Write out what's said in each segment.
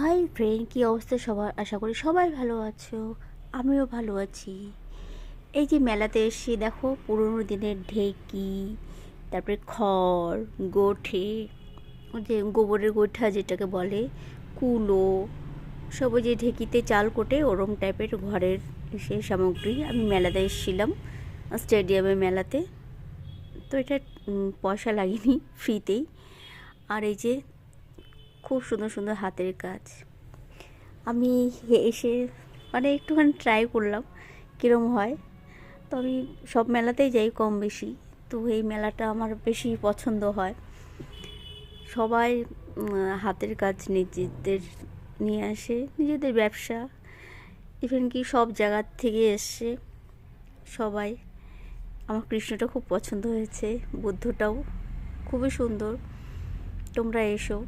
Hi friend, কী অবস্থা সবার? আশা করি সবাই ভালো আছো। আমিও ভালো আছি। এই যে মেলাতে এসে দেখো পুরোনো দিনের ঢেকি, তারপরে খড়, গোঠে যে গোবরের গোঠা যেটাকে বলে, কুলো, সব যে ঢেকিতে চাল কোটে ওরম টাইপের ঘরের সেই সামগ্রী। আমি মেলাতে এসেছিলাম, স্টেডিয়ামে মেলাতে। তো এটা পয়সা লাগেনি, ফ্রিতেই। আর এই যে খুব সুন্দর সুন্দর হাতের কাজ। আমি এসে মানে একটুখানি ট্রাই করলাম, কীরম হয়। তো আমি সব মেলাতেই যাই কম বেশি, তো এই মেলাটা আমার বেশি পছন্দ হয়। সবাই হাতের কাজ নিজেদের নিয়ে আসে, নিজেদের ব্যবসা। ইভেন কি সব জায়গার থেকে এসছে সবাই, আমার কৃষ্ণটা খুব পছন্দ হয়েছে, বুদ্ধটাও খুবই সুন্দর। তোমরা এসো।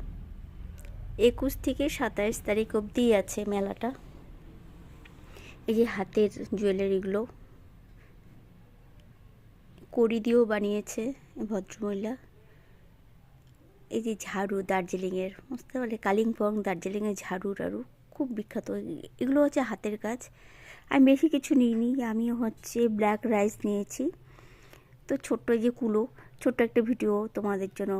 একুশ থেকে সাতাইশ তারিখ অবধি আছে মেলাটা। এই যে হাতের জুয়েলারিগুলো। কড়ি দিয়েও বানিয়েছে ভদ্রমহিলা। এই যে ঝাড়ু দার্জিলিংয়ের, বুঝতে পারলে কালিম্পং দার্জিলিংয়ের ঝাড়ু টাড়ু খুব বিখ্যাত। এগুলো হচ্ছে হাতের কাজ। আমি বেশি কিছু নিইনি আমি হচ্ছে ব্ল্যাক রাইস নিয়েছি। তো ছোট্ট এই যে কুলো, ছোট্ট একটা ভিডিও তোমাদের জন্য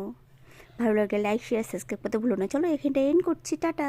ভালো লাগলে লাইক শেয়ার সাবস্ক্রাইব করতে ভুলো না। চলো এখানটা এন্ড করছি টাটা।